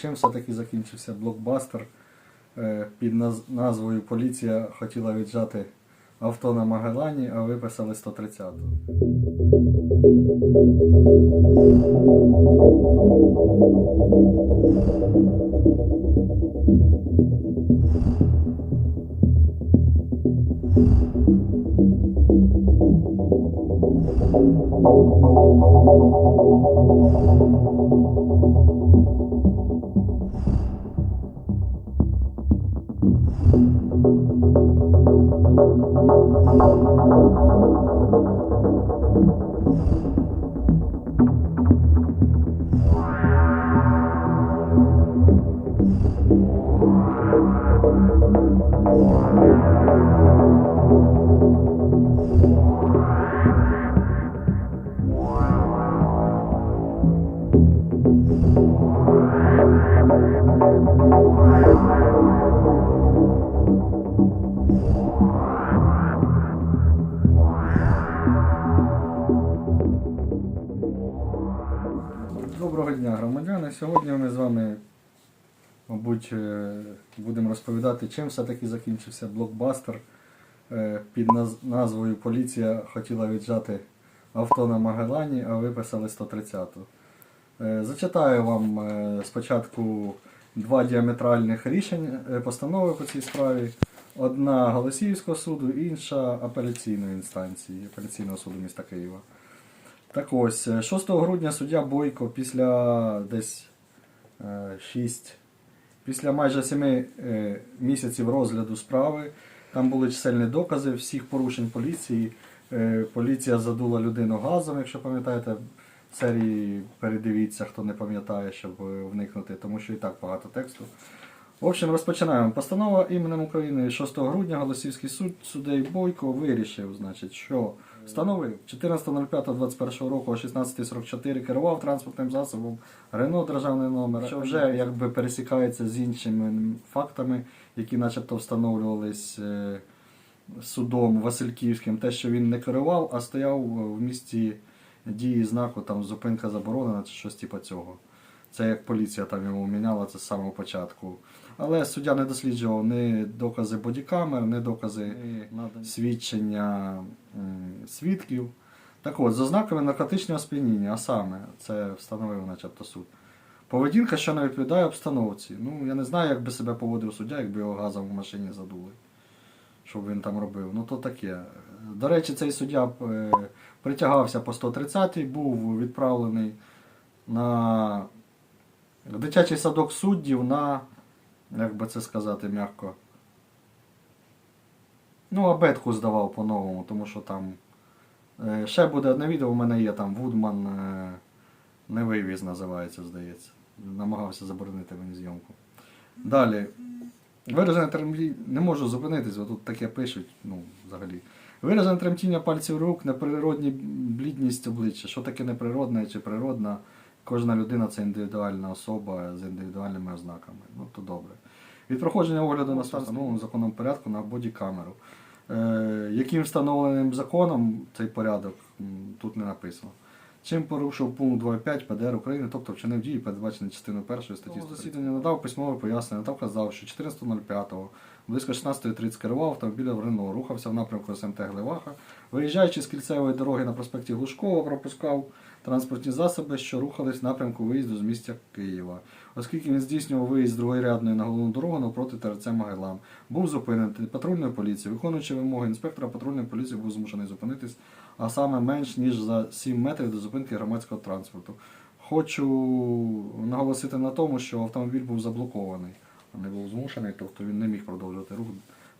чим все-таки закінчився блокбастер е, під назвою Поліція хотіла віджати авто на Магелані, а виписали 130. Доброго мабуть, е, будемо розповідати, чим все-таки закінчився блокбастер е, під назвою Поліція хотіла віджати авто на Магелані, а виписали 130-ту. Е, Зачитаю вам спочатку два діаметральних рішення е, постанови по цій справі. Одна Голосіївського суду, інша апеляційної інстанції, апеляційного суду міста Києва. Так ось, е, 6 грудня суддя Бойко після десь 6, після майже 7 місяців розгляду справи, там були чисельні докази всіх порушень поліції. Е, Поліція задула людину газом, якщо пам'ятаєте, серії передивіться, хто не пам'ятає, щоб е, вникнути, тому що і так багато тексту. В общем, розпочинаємо. Постанова іменем України 6 грудня Голосівський суд судей Бойко вирішив, значить, що встановив 14.05.21 року о 16.44 керував транспортним засобом Рено державний номер, що вже якби пересікається з іншими фактами, які начебто встановлювались е, судом Васильківським, те, що він не керував, а стояв в місті дії знаку там зупинка заборонена чи щось типу цього. Це як поліція там йому міняла це з самого початку. Але суддя не досліджував ні докази бодікамер, ні докази свідчення свідків. Так от, з ознаками наркотичного сп'яніння, а саме, це встановив начебто суд. Поведінка, що не відповідає обстановці. Ну, я не знаю, як би себе поводив суддя, якби його газом в машині задули. Що б він там робив. Ну то таке. До речі, цей суддя е, притягався по 130-й, був відправлений на дитячий садок суддів на, як би це сказати м'яко. Ну, абетку здавав по-новому, тому що там. е, Ще буде одне відео, у мене є там Вудман е, не вивіз, називається, здається. Намагався заборонити мені зйомку. Далі. Виражене тремтіння. Не можу зупинитись, бо тут таке пишуть, ну, взагалі. Виражене тремтіння пальців рук, неприродні блідність обличчя. Що таке неприродне чи природна? Кожна людина це індивідуальна особа з індивідуальними ознаками. Ну, то добре. Від проходження огляду на стан встановленому законом порядку на бодікамеру. Е, яким встановленим законом цей порядок тут не написано. Чим порушив пункт 2.5 ПДР України, тобто вчинив дії, передбачені частиною першої статті засідання, надав письмове пояснення та вказав, що 14.05 близько 16.30 керував автомобілем Рено, рухався в напрямку СМТ Глеваха, виїжджаючи з кільцевої дороги на проспекті Глушкова, пропускав транспортні засоби, що рухались в напрямку виїзду з місця Києва. Оскільки він здійснював виїзд з другорядної на головну дорогу навпроти ТРЦ Магелан, був зупинений патрульною поліцією. Виконуючи вимоги інспектора патрульної поліції, був змушений зупинитись, а саме менш ніж за 7 метрів до зупинки громадського транспорту. Хочу наголосити на тому, що автомобіль був заблокований, не був змушений, тобто він не міг продовжувати рух,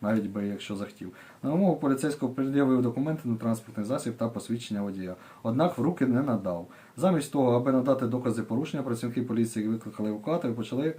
навіть би якщо захотів. На вимогу поліцейського пред'явив документи на транспортний засіб та посвідчення водія, однак в руки не надав. Замість того, аби надати докази порушення, працівники поліції викликали евакуатор і почали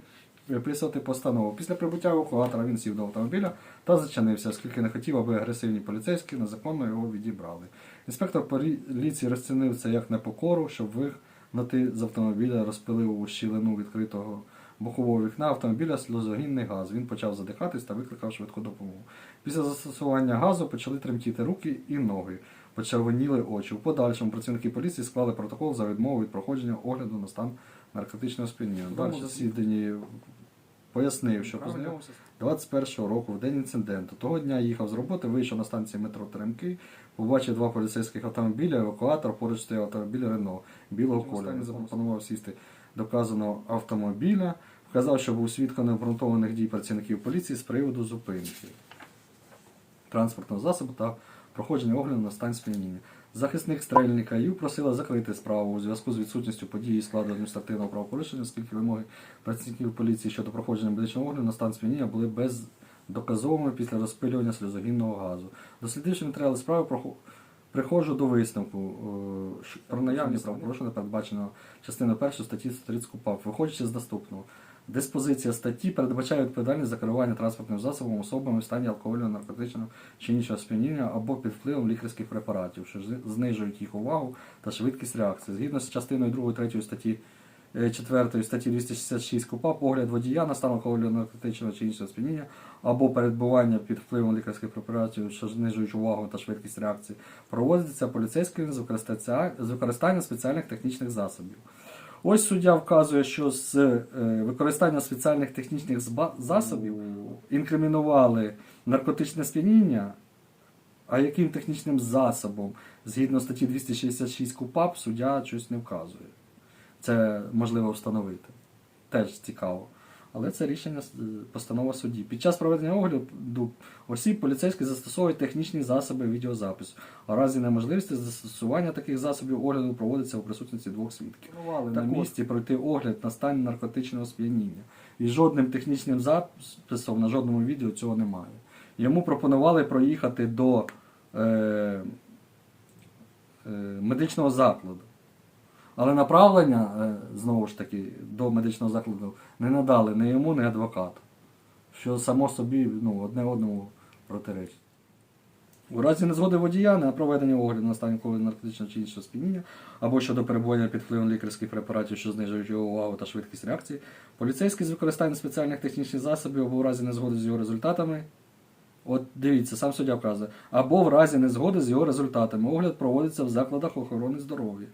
виписувати постанову. Після прибуття евакуатора він сів до автомобіля та зачинився, оскільки не хотів, аби агресивні поліцейські незаконно його відібрали. Інспектор поліції розцінив це як непокору, щоб вигнати з автомобіля, розпилив у щілину відкритого бокового вікна автомобіля сльозогінний газ. Він почав задихатись та викликав швидку допомогу. Після застосування газу почали тремтіти руки і ноги, почервоніли очі. У подальшому працівники поліції склали протокол за відмову від проходження огляду на стан наркотичного сп'яніння. Далі за- засіданні пояснив, що познайомився 21 року, в день інциденту. Того дня їхав з роботи, вийшов на станції метро Теремки, побачив два поліцейських автомобіля, евакуатор, поруч стояв автомобіль Рено білого кольору. запропонував сісти до вказаного автомобіля, вказав, що був свідком необґрунтованих дій працівників поліції з приводу зупинки транспортного засобу та проходження огляду на стан сп'яніння. Захисник стрельника Ю просила закрити справу у зв'язку з відсутністю події складу адміністративного правопорушення, оскільки вимоги працівників поліції щодо проходження медичного огляду на стан сп'яніння були бездоказовими після розпилювання сльозогінного газу. Дослідивши матеріали справи, прохо- приходжу до висновку е, про наявність правопорушення, передбаченого частиною 1 статті 130 КУПАП, виходячи з наступного. Диспозиція статті передбачає відповідальність за керування транспортним засобом особами в стані алкогольного, наркотичного чи іншого сп'яніння або під впливом лікарських препаратів, що знижують їх увагу та швидкість реакції. Згідно з частиною 2 3 статті 4 статті 266 КУПА, погляд водія на стан алкогольного, наркотичного чи іншого сп'яніння або перебування під впливом лікарських препаратів, що знижують увагу та швидкість реакції, проводиться поліцейським з використання- спеціальних технічних засобів. Ось суддя вказує, що з використанням використання спеціальних технічних засобів інкримінували наркотичне сп'яніння, а яким технічним засобом, згідно статті 266 КУПАП, суддя щось не вказує. Це можливо встановити. Теж цікаво. Але це рішення е, постанова судді. Під час проведення огляду осіб поліцейські застосовують технічні засоби відеозапису. А разі неможливості застосування таких засобів огляду проводиться у присутності двох свідків. На Так от. місці пройти огляд на стан наркотичного сп'яніння. І жодним технічним записом на жодному відео цього немає. Йому пропонували проїхати до е, е, медичного закладу. Але направлення, е, знову ж таки, до медичного закладу не надали ні йому, ні адвокату. Що само собі ну, одне одному протиречить. У разі незгоди водія на проведення огляду на стан алкогольного, наркотичного чи іншого сп'яніння або щодо перебування під впливом лікарських препаратів, що знижують його увагу та швидкість реакції, поліцейський з використанням спеціальних технічних засобів або в разі незгоди з його результатами. От дивіться, сам суддя вказує, або в разі незгоди з його результатами. Огляд проводиться в закладах охорони здоров'я.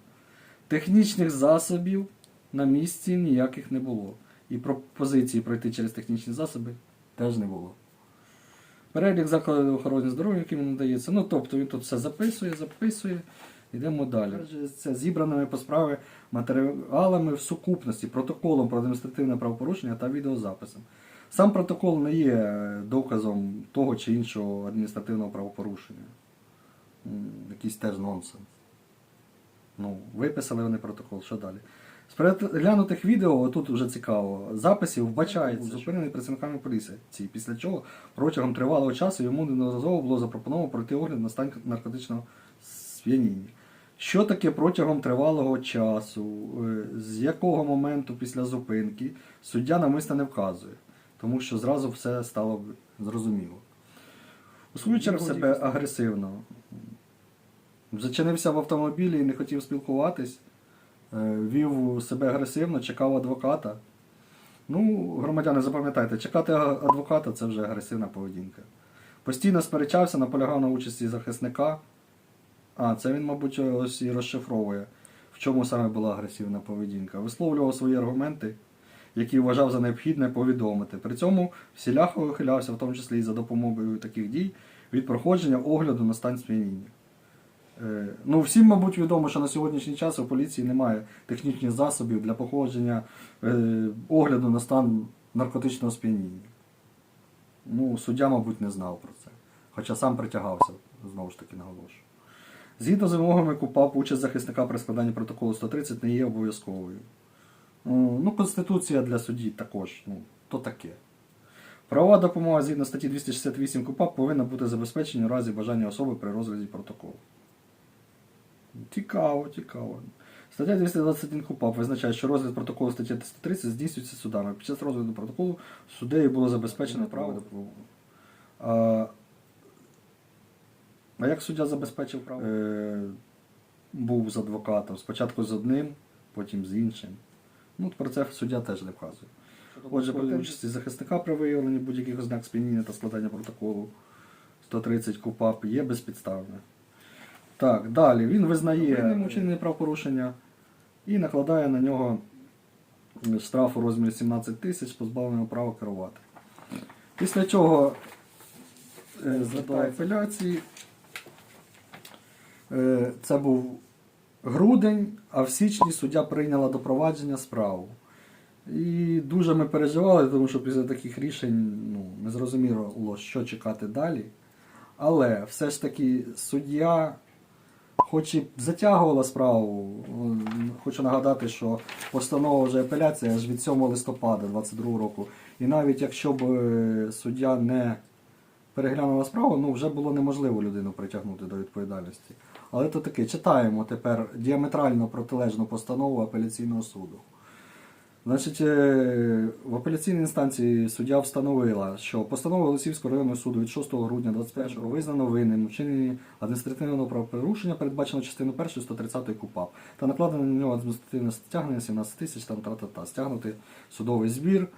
Технічних засобів на місці ніяких не було. І пропозиції пройти через технічні засоби теж не було. Перелік закладів охорони здоров'я, яким надається. Ну, тобто він тут все записує, записує. Йдемо далі. Це зібраними по справі матеріалами в сукупності, протоколом про адміністративне правопорушення та відеозаписом. Сам протокол не є доказом того чи іншого адміністративного правопорушення. Якийсь теж нонсенс. Ну, виписали вони протокол, що далі? З переглянутих відео, тут вже цікаво, записів вбачається, зупинений працівниками поліції. Після чого протягом тривалого часу йому неодноразово було запропоновано пройти огляд на стан наркотичного сп'яніння. Що таке протягом тривалого часу, е, з якого моменту після зупинки суддя намисно не вказує, тому що зразу все стало зрозуміло. У свою чергу себе агресивно. Зачинився в автомобілі і не хотів спілкуватись, е, вів себе агресивно, чекав адвоката. Ну, громадяни, запам'ятайте, чекати адвоката це вже агресивна поведінка. Постійно сперечався, наполягав на участі захисника. А, це він, мабуть, ось і розшифровує, в чому саме була агресивна поведінка. Висловлював свої аргументи, які вважав за необхідне повідомити. При цьому всіляко вихилявся, в тому числі і за допомогою таких дій, від проходження огляду на стан сп'яніння. Е, Ну, всім, мабуть, відомо, що на сьогоднішній час у поліції немає технічних засобів для походження е, огляду на стан наркотичного сп'яніння. Ну, суддя, мабуть, не знав про це. Хоча сам притягався, знову ж таки наголошую. Згідно з вимогами КУПАП, участь захисника при складанні протоколу 130 не є обов'язковою. Ну, Ну, Конституція для судді також, ну, то таке. Правова допомога згідно статті 268 КУПАП повинна бути забезпечена у разі бажання особи при розгляді протоколу. Цікаво, цікаво. Стаття 221 КУПАП визначає, що розгляд протоколу статті 130 здійснюється судами. Під час розгляду протоколу суддею було забезпечено право допомоги. А, а як суддя забезпечив право? Е, був з адвокатом. Спочатку з одним, потім з іншим. Ну, про це суддя теж не вказує. Отже, при участі захисника при виявленні будь-яких ознак сп'яніння та складання протоколу 130 КУПАП є безпідставне. Так, далі він визнає вчинення правопорушення і накладає на нього штраф у розмірі 17 тисяч, позбавлення права керувати. Після чого е, з метою апеляції е, це був грудень, а в січні суддя прийняла до провадження справу. І дуже ми переживали, тому що після таких рішень ну, не зрозуміло, що чекати далі. Але все ж таки суддя, хоч і затягувала справу, хочу нагадати, що постанова вже апеляція аж від 7 листопада 2022 року. І навіть якщо б е, суддя не переглянула справу, ну вже було неможливо людину притягнути до відповідальності. Але то таки, читаємо тепер діаметрально протилежну постанову апеляційного суду. Значить, е, в апеляційній інстанції суддя встановила, що постанова Голосівського районного суду від 6 грудня 21 визнано винним у вчиненні адміністративного правопорушення, передбачено частиною 1 130 КУПАП, та накладено на нього адміністративне стягнення 17 тисяч там та-та-та, стягнути судовий збір.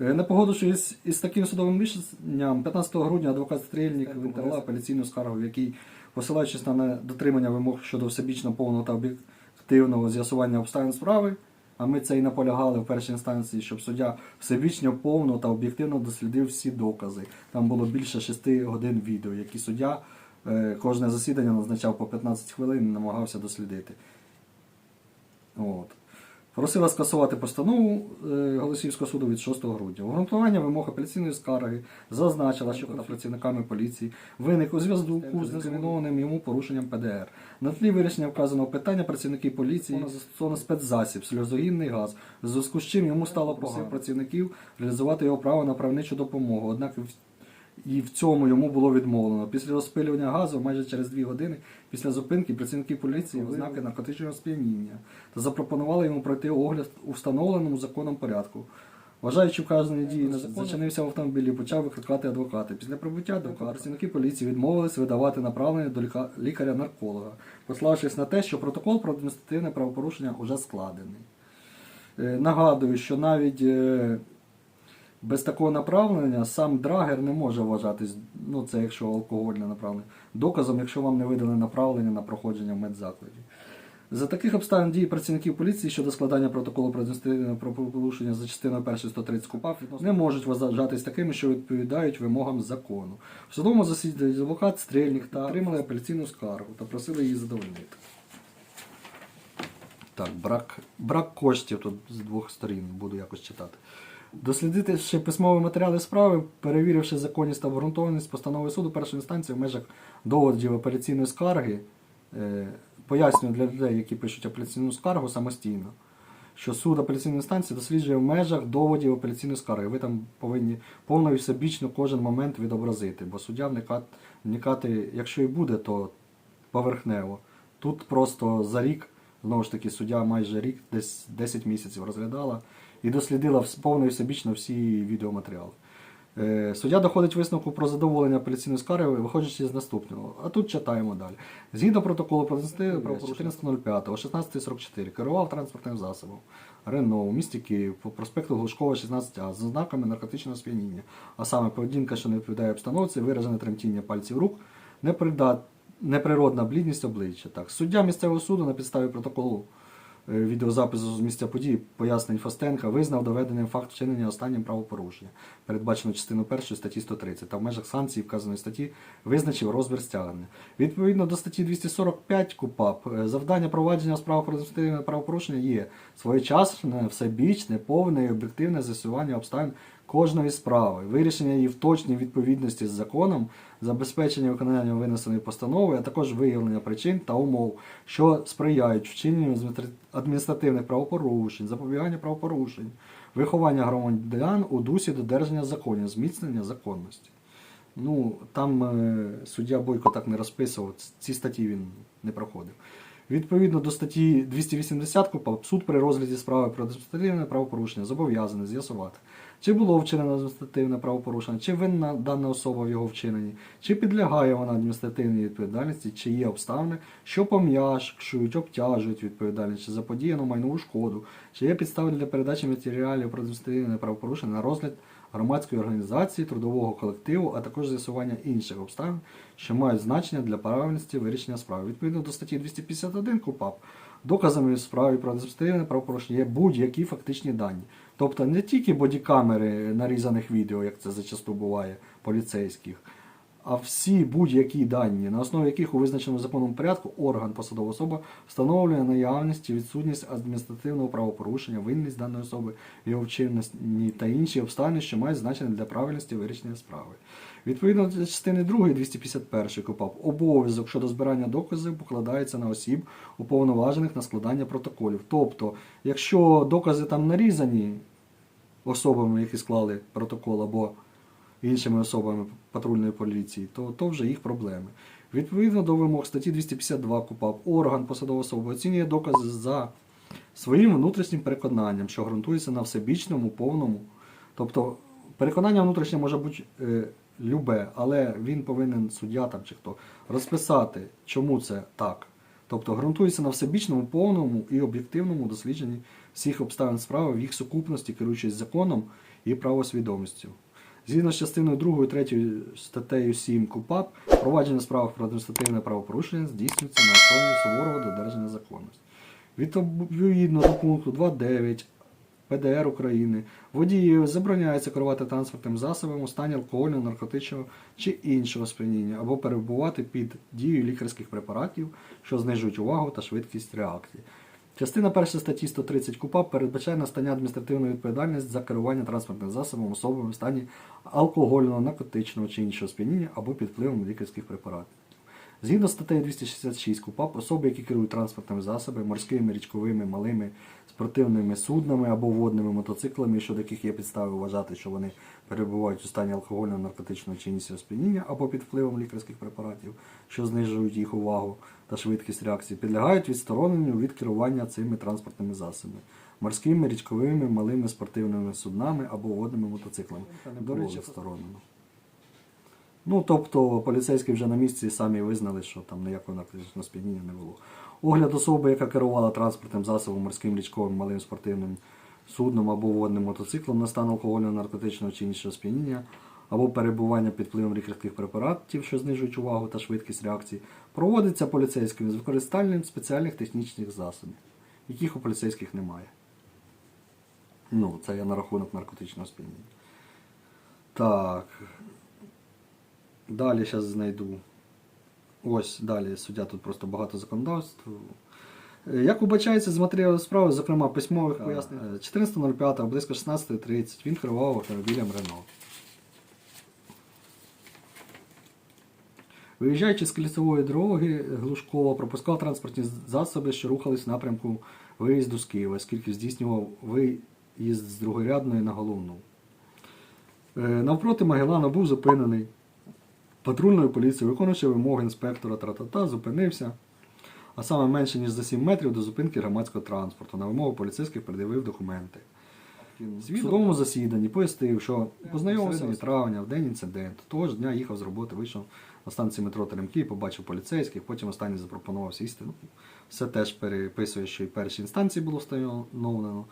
Е, Не погодившись із таким судовим рішенням, 15 грудня адвокат Стрільник винтерла апеляційну скаргу, в якій, посилаючись на недотримання вимог щодо всебічно повного та об'єктивного з'ясування обставин справи, а ми це і наполягали в першій інстанції, щоб суддя всебічно повно та об'єктивно дослідив всі докази. Там було більше 6 годин відео, які суддя е, кожне засідання назначав по 15 хвилин і намагався дослідити. От. Просила скасувати постанову е, Голосівського суду від 6 грудня. Обґрунтування вимог апеляційної скарги зазначила, що та працівниками поліції виник у зв'язку з незамінованим йому порушенням ПДР. На тлі вирішення вказаного питання працівники поліції застосовано спецзасіб, сльозогінний газ, в зв'язку з чим йому стало просив працівників реалізувати його право на правничу допомогу. Однак і в цьому йому було відмовлено. Після розпилювання газу, майже через дві години після зупинки, працівники поліції ознаки наркотичного сп'яніння та запропонували йому пройти огляд у встановленому законом порядку. Вважаючи вказані дії, зачинився в автомобілі і почав викликати адвокати. Після прибуття адвоката працівники поліції відмовились видавати направлення до ліка- лікаря-нарколога, пославшись на те, що протокол про адміністративне правопорушення вже складений. Е, Нагадую, що навіть е, без такого направлення сам драгер не може вважатись, ну це якщо алкогольне направлення, доказом, якщо вам не видали направлення на проходження в медзакладі. За таких обставин дії працівників поліції щодо складання протоколу про правопорушення за частиною 1 130 КУПАП не можуть вважатись такими, що відповідають вимогам закону. В судовому засіданні адвокат Стрельник та отримали апеляційну скаргу та просили її задовольнити. Так, брак, брак коштів тут з двох сторін буду якось читати. Дослідити письмові матеріали справи, перевіривши законність та обґрунтованість постанови суду першої інстанції в межах доводів апеляційної скарги, е, пояснюю для людей, які пишуть апеляційну скаргу самостійно, що суд апеляційної інстанції досліджує в межах доводів апеляційної скарги. Ви там повинні повно і всебічно кожен момент відобразити, бо суддя вникати, якщо і буде, то поверхнево. Тут просто за рік, знову ж таки, суддя майже рік, десь 10 місяців розглядала і дослідила повно і всебічно всі відеоматеріали. Е, Суддя доходить висновку про задоволення апеляційної скарги, виходячи з наступного. А тут читаємо далі. Згідно протоколу про адміністративне правопорушення 14.05 о 16.44 керував транспортним засобом Рено у місті Київ по проспекту Глушкова 16А з ознаками наркотичного сп'яніння, а саме поведінка, що не відповідає обстановці, виражене тремтіння пальців рук, неприродна блідність обличчя. Так. Суддя місцевого суду на підставі протоколу відеозапису з місця події пояснень Фастенка визнав доведеним факт вчинення останнім правопорушення, передбачено частину 1 статті 130, та в межах санкцій вказаної статті визначив розмір стягнення. Відповідно до статті 245 КУПАП, е, завдання провадження справ про адміністративне правопорушення є своєчасне, всебічне, повне і об'єктивне з'ясування обставин кожної справи, вирішення її в точній відповідності з законом, забезпечення виконання винесеної постанови, а також виявлення причин та умов, що сприяють вчиненню адміністративних правопорушень, запобігання правопорушень, виховання громадян у дусі додержання законів, зміцнення законності. Ну, там е, суддя Бойко так не розписував, ці статті він не проходив. Відповідно до статті 280 КУПАП, суд при розгляді справи про адміністративне правопорушення зобов'язаний з'ясувати, чи було вчинено адміністративне правопорушення, чи винна дана особа в його вчиненні, чи підлягає вона адміністративній відповідальності, чи є обставини, що пом'якшують, обтяжують відповідальність, чи заподіяно майнову шкоду, чи є підстави для передачі матеріалів про адміністративне правопорушення на розгляд громадської організації, трудового колективу, а також з'ясування інших обставин, що мають значення для правильності вирішення справи. Відповідно до статті 251 КУПАП, Доказами в справі про адміністративне правопорушення є будь-які фактичні дані. Тобто не тільки бодікамери нарізаних відео, як це зачасту буває, поліцейських, а всі будь-які дані, на основі яких у визначеному законом порядку орган посадова особа встановлює наявність і відсутність адміністративного правопорушення, винність даної особи, його вчинності та інші обставини, що мають значення для правильності вирішення справи. Відповідно до частини 2 251 КУПАП, обов'язок щодо збирання доказів покладається на осіб, уповноважених на складання протоколів. Тобто, якщо докази там нарізані особами, які склали протокол, або іншими особами патрульної поліції, то, то вже їх проблеми. Відповідно до вимог статті 252 КУПАП, орган посадова особа оцінює докази за своїм внутрішнім переконанням, що ґрунтується на всебічному, повному. Тобто переконання внутрішнє може бути е, любе, але він повинен суддя там чи хто розписати, чому це так. Тобто ґрунтується на всебічному, повному і об'єктивному дослідженні всіх обставин справи в їх сукупності, керуючись законом і правосвідомістю. Згідно з частиною 2 і 3 статтею 7 КУПАП, провадження справ про адміністративне правопорушення здійснюється на основі суворого додержання законності. Відповідно до пункту 2.9 ПДР України водією забороняється керувати транспортним засобом у стані алкогольного, наркотичного чи іншого сп'яніння або перебувати під дією лікарських препаратів, що знижують увагу та швидкість реакції. Частина 1 статті 130 КУПАП передбачає настання адміністративної відповідальності за керування транспортним засобом особами в стані алкогольного, наркотичного чи іншого сп'яніння або під впливом лікарських препаратів. Згідно з статтею 266 КУПАП, особи, які керують транспортними засобами, морськими, річковими, малими спортивними суднами або водними мотоциклами, щодо яких є підстави вважати, що вони перебувають у стані алкогольного, наркотичного чи іншого сп'яніння або під впливом лікарських препаратів, що знижують їх увагу та швидкість реакції, підлягають відстороненню від керування цими транспортними засобами. Морськими, річковими, малими спортивними суднами або водними мотоциклами. До речі, всторонено. Ну, тобто поліцейські вже на місці самі визнали, що там ніякого наркотичного сп'яніння не було. Огляд особи, яка керувала транспортним засобом, морським річковим, малим спортивним судном або водним мотоциклом на стан алкогольного, наркотичного чи іншого сп'яніння, або перебування під впливом лікарських препаратів, що знижують увагу та швидкість реакції, проводиться поліцейськими з використанням спеціальних технічних засобів, яких у поліцейських немає. Ну, це я на рахунок наркотичного сп'яніння. Так. Далі зараз знайду. Ось далі суддя тут просто багато законодавств. Е, Як убачається з матеріалу справи, зокрема письмових пояснень, е, 14.05 близько 16.30 він керував автомобілем Рено. Виїжджаючи з кільцевої дороги, Глушкова пропускав транспортні засоби, що рухались в напрямку виїзду з Києва, оскільки здійснював виїзд з другорядної на головну. Е, Навпроти Магеллана був зупинений патрульною поліцією, виконуючи вимоги інспектора тра-та-та, зупинився, а саме менше ніж за 7 метрів до зупинки громадського транспорту. На вимогу поліцейських пред'явив документи. В судовому засіданні пояснив, що познайомився в травня, в день інциденту. Того ж дня їхав з роботи, вийшов на станції метро Теремки, побачив поліцейських, потім останній запропонував сісти. Ну, все теж переписує, що і в першій інстанції було встановлено.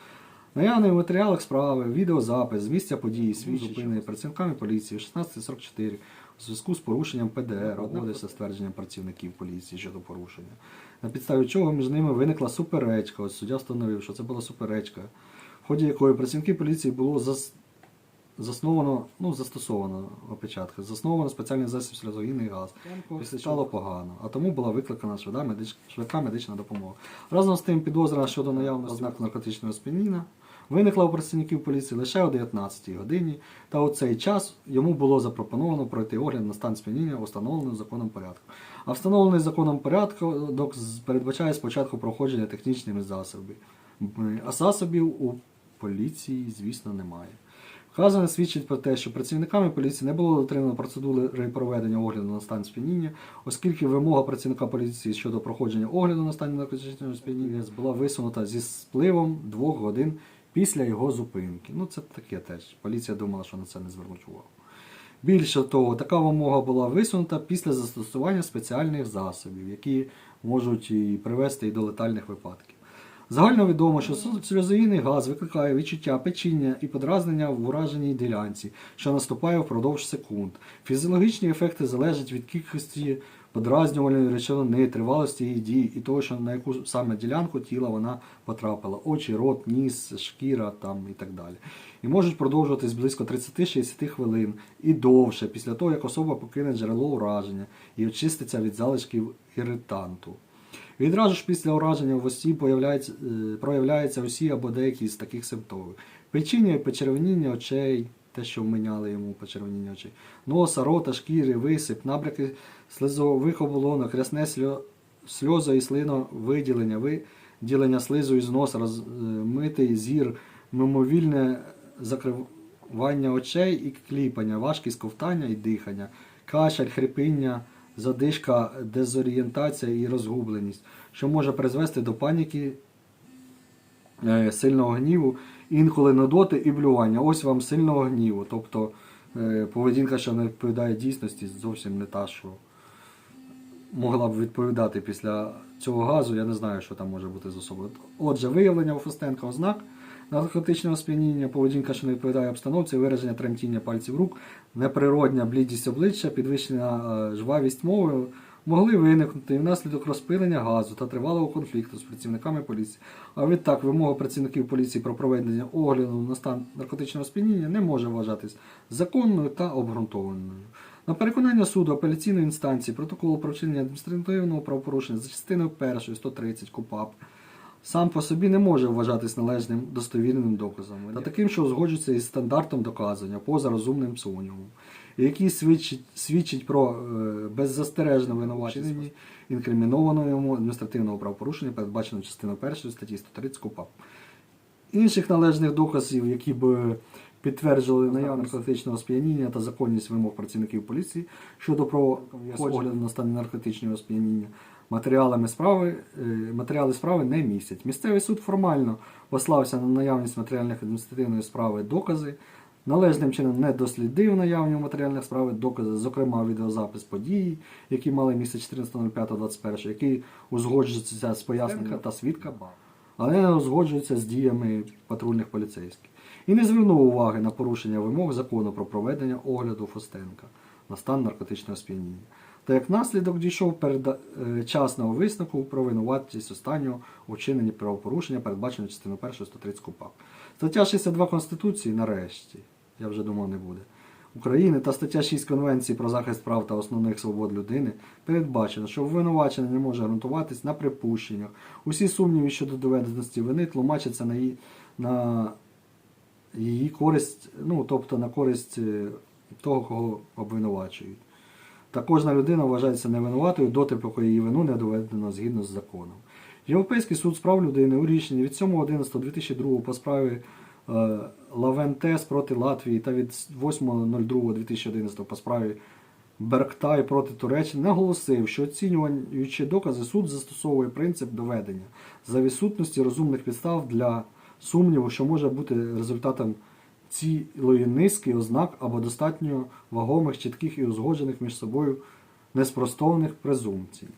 Наявний в матеріалах справи, відеозапис з місця події, свій зупинений працівниками поліції 1644 у зв'язку з порушенням ПДР, обводиться ствердженням працівників поліції щодо порушення. На підставі чого між ними виникла суперечка. Ось суддя встановив, що це була суперечка, в ході якої працівники поліції було зас... засновано, ну, застосовано опечатка, засновано спеціальний засіб сльозогінний газ. Після стало погано, а тому була викликана швидка, швидка медична допомога. Разом з тим підозра щодо наявності ознак наркотичного сп'яніння виникла у працівників поліції лише о 19 годині, та у цей час йому було запропоновано пройти огляд на стан сп'яніння, установлений законом порядку. А встановлений законом порядок з- передбачає спочатку проходження технічними засобами, а засобів у поліції, звісно, немає. Вказане свідчить про те, що працівниками поліції не було дотримано процедури проведення огляду на стан сп'яніння, оскільки вимога працівника поліції щодо проходження огляду на стан наркотичного сп'яніння була висунута зі спливом двох годин після його зупинки. Ну це таке теж. Поліція думала, що на це не звернуть увагу. Більше того, така вимога була висунута після застосування спеціальних засобів, які можуть і привести і до летальних випадків. Загально відомо, що сльозогінний газ викликає відчуття печіння і подразнення в ураженій ділянці, що наступає впродовж секунд. Фізіологічні ефекти залежать від кількості подразнювальної речовини, тривалості її дій і того, що на яку саме ділянку тіла вона потрапила: очі, рот, ніс, шкіра там і так далі. І можуть продовжуватись близько 30-60 хвилин і довше, після того, як особа покине джерело ураження і очиститься від залишків іританту. Відразу ж після ураження в появляється, е, усі або деякі з таких симптомів. Печіння, почервоніння очей, те, що вміняли йому почервоніння очей, носа, рота, шкіри, висип, набряки слизових оболонок, рясне сльо- і слиновиділення, виділення слизу із носа, розмитий зір, мимовільне закривання очей і кліпання, важкість ковтання і дихання, кашель, хрипіння, задишка, дезорієнтація і розгубленість, що може призвести до паніки, е, сильного гніву, інколи нудоти і блювання. Ось вам сильного гніву. Тобто е, поведінка, що не відповідає дійсності, зовсім не та, що могла б відповідати після цього газу. Я не знаю, що там може бути з особою. Отже, виявлення у Фостенка ознак наркотичного сп'яніння, поведінка, що не відповідає обстановці, вираження тремтіння пальців рук, неприродня блідість обличчя, підвищена е, жвавість мови могли виникнути внаслідок розпилення газу та тривалого конфлікту з працівниками поліції. А відтак вимога працівників поліції про проведення огляду на стан наркотичного сп'яніння не може вважатись законною та обґрунтованою. На переконання суду апеляційної інстанції протокол про вчинення адміністративного правопорушення за частиною 1 130 КУПАП сам по собі не може вважатись належним достовірним доказом та таким, що узгоджується із стандартом доказання поза розумним сумнівом, і який свідчить, свідчить про е, беззастережне винувачення інкримінованого йому адміністративного правопорушення, передбаченого частиною 1 статті 130 КУПАП. Інших належних доказів, які б підтверджували наявність наркотичного сп'яніння та законність вимог працівників поліції щодо огляду на стан наркотичного сп'яніння, матеріалами справи, е, матеріали справи не містять. Місцевий суд формально послався на наявність матеріальних адміністративної справи докази, належним чином не дослідив наявні у матеріальних справи докази, зокрема відеозапис події, які мали місце 14.05.21, який узгоджується з пояснення та свідка але не узгоджується з діями патрульних поліцейських. І не звернув уваги на порушення вимог закону про проведення огляду Фостенка на стан наркотичного сп'яніння. Та як наслідок дійшов передчасного висновку про винуватість останнього у вчиненні правопорушення, передбаченого частиною 1 130 КУПАП. Стаття 62 Конституції, нарешті, я вже думав, не буде. України та стаття 6 Конвенції про захист прав та основних свобод людини передбачено, що обвинувачення не може ґрунтуватись на припущеннях. Усі сумніви щодо доведеності вини тлумачаться на її, на її користь, ну тобто на користь е, того, кого обвинувачують. Та кожна людина вважається невинуватою доти, поки її вину не доведено згідно з законом. Європейський суд з прав людини у рішенні від 7.11.2002 по справі Лавентес проти Латвії та від 8.02.2011 по справі Берктай проти Туреччини наголосив, що оцінюючи докази, суд застосовує принцип доведення за відсутності розумних підстав для сумніву, що може бути результатом цілої низки ознак або достатньо вагомих, чітких і узгоджених між собою неспростовних презумпцій.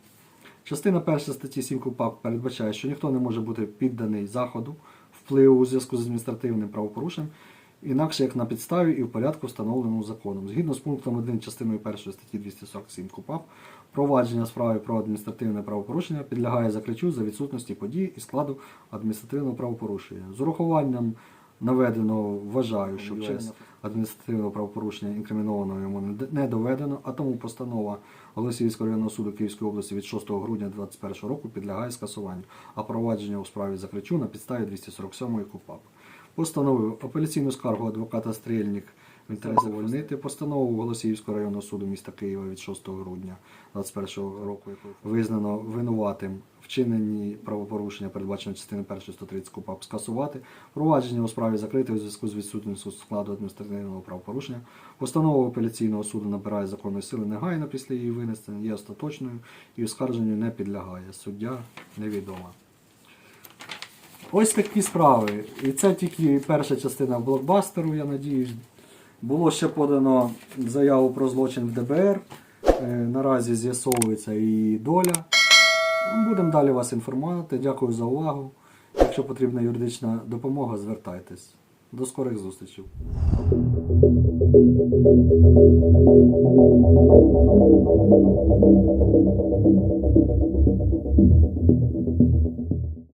Частина 1 статті 7 КУПАП передбачає, що ніхто не може бути підданий заходу впливу у зв'язку з адміністративним правопорушенням, інакше як на підставі і в порядку, встановленому законом. Згідно з пунктом 1 частиною 1 статті 247 КУПАП, провадження справи про адміністративне правопорушення підлягає закриттю за відсутності подій і складу адміністративного правопорушення. З урахуванням наведеного вважаю, що в вчинення адміністративного правопорушення інкримінованого йому не- доведено, а тому постанова Голосіївського районного суду Київської області від 6 грудня 2021 року підлягає скасуванню, а провадження у справі закричу на підставі 247 КУПАП. Постановив апеляційну скаргу адвоката Стрельник в інтересі звольнити постанову Голосіївського районного суду міста Києва від 6 грудня 2021 року, визнано винуватим вчиненні правопорушення, передбачено частиною 1 130 КУПАП, скасувати, провадження у справі закрите у зв'язку з відсутністю складу адміністративного правопорушення. Постанова апеляційного суду набирає законної сили негайно після її винесення, є остаточною і оскарженню не підлягає. Суддя невідома. Ось такі справи. І це тільки перша частина блокбастеру, я надіюсь. Було ще подано заяву про злочин в ДБР. Е, Наразі з'ясовується її доля. Будемо далі вас інформувати. Дякую за увагу. Якщо потрібна юридична допомога, звертайтесь. До скорих зустрічей.